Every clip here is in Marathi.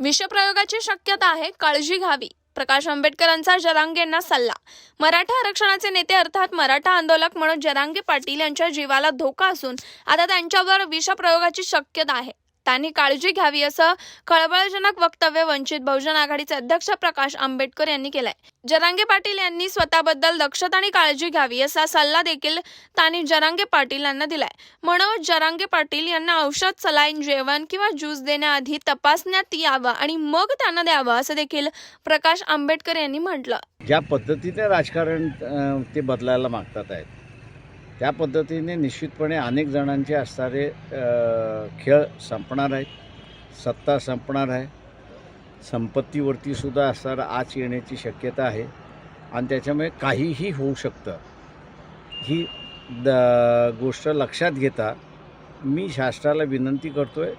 विषप्रयोगाची शक्यता आहे काळजी घ्यावी. प्रकाश आंबेडकरांचा जरांगेंना सल्ला. मराठा आरक्षणाचे नेते अर्थात मराठा आंदोलक म्हणून जरांगे पाटील यांच्या जीवाला धोका असून आता त्यांच्यावर विषप्रयोगाची शक्यता आहे. त्यांनी काळजी घ्यावी असं खळबळजनक वक्तव्य वंचित बहुजन आघाडीचे अध्यक्ष प्रकाश आंबेडकर यांनी केलंय. जरांगे पाटील यांनी स्वतःबद्दल दक्षता आणि काळजी घ्यावी असा सल्ला देखील त्यांनी जरांगे पाटील यांना दिलाय. मनोज जरांगे पाटील यांना औषध सलाईन जेवण किंवा ज्यूस देण्याआधी तपासण्यात यावं आणि मग त्यांना द्यावं असं देखील प्रकाश आंबेडकर यांनी म्हटलं. ज्या पद्धतीने राजकारण ते बदलायला मागतात आहेत त्या पद्धतीने निश्चितपणे अनेक जणांचे असणारे खेळ संपणार आहेत. सत्ता संपणार आहे. संपत्तीवरतीसुद्धा असणारा आच येण्याची शक्यता आहे. आणि त्याच्यामुळे काहीही होऊ शकतं. ही द गोष्ट लक्षात घेता मी शासनाला विनंती करतो आहे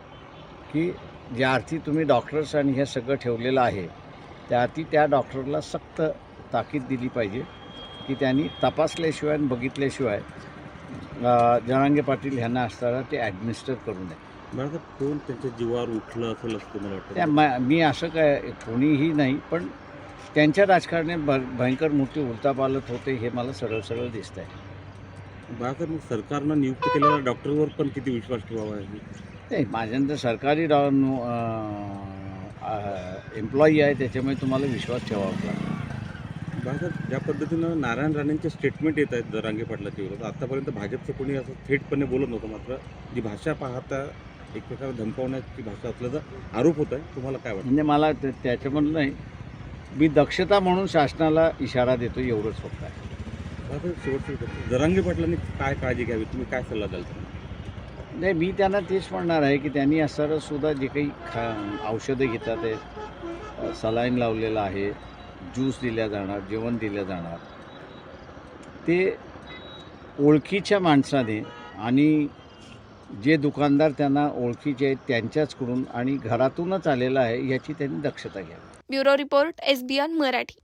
की ज्या अर्थी तुम्ही डॉक्टर्स आणि हे सगळं ठेवलेलं आहे त्या अर्थी त्या डॉक्टरला सक्त ताकीद दिली पाहिजे. की त्यांनी तपासल्याशिवाय आणि बघितल्याशिवाय अ, जरांगे पाटील ह्यांना असताना ते ॲडमिनिस्टर करू नये. मला कोण त्यांच्या जीवावर उठलं असेल असं मला त्या वाटतं म- मी असं काय कोणीही नाही पण त्यांच्या राजकारणात भ भयंकर मोठी उलतापालत होते हे मला सरळ सरळ दिसत आहे बाळासाहेब मग सरकारनं नियुक्त केलेल्या डॉक्टरवर पण किती विश्वास ठेवावा आहे? नाही माझ्यानंतर सरकारी डॉ एम्प्लॉई आहे त्याच्यामुळे तुम्हाला विश्वास ठेवावा बाळासाहेब ज्या पद्धतीनं नारायण राणेंचे स्टेटमेंट येत आहेत जरांगे पाटलाच्या विरोधात आतापर्यंत भाजपचं कोणी असं थेटपणे बोलत नव्हतं मात्र जी भाषा पाहता एक प्रकारे धमकावण्याची भाषा असल्याचा आरोप होत आहे तुम्हाला काय वाटतं? म्हणजे मला त्या- त्याच्यामधलं नाही. मी दक्षता म्हणून शासनाला इशारा देतो एवढंच फक्त आहे. बाळासाहेब शेवटचं उत्तर. जरांगे पाटलांनी काय काळजी घ्यावी? तुम्ही काय सल्ला द्याल त्यांना? नाही मी त्यांना तेच म्हणणार आहे की त्यांनी असणारं सुद्धा जे काही खा औषधं घेतात आहे सलाईन लावलेलं आहे ज्यूस दिल्या जाणार जेवण दिलं जाणार. ते ओळखीच्या माणसाने आणि जे दुकानदार त्यांना ओळखीचे आहेत त्यांच्याचकडून आणि घरातूनच आलेलं आहे याची त्यांनी दक्षता घ्यावी. Bureau report SBN Marathi.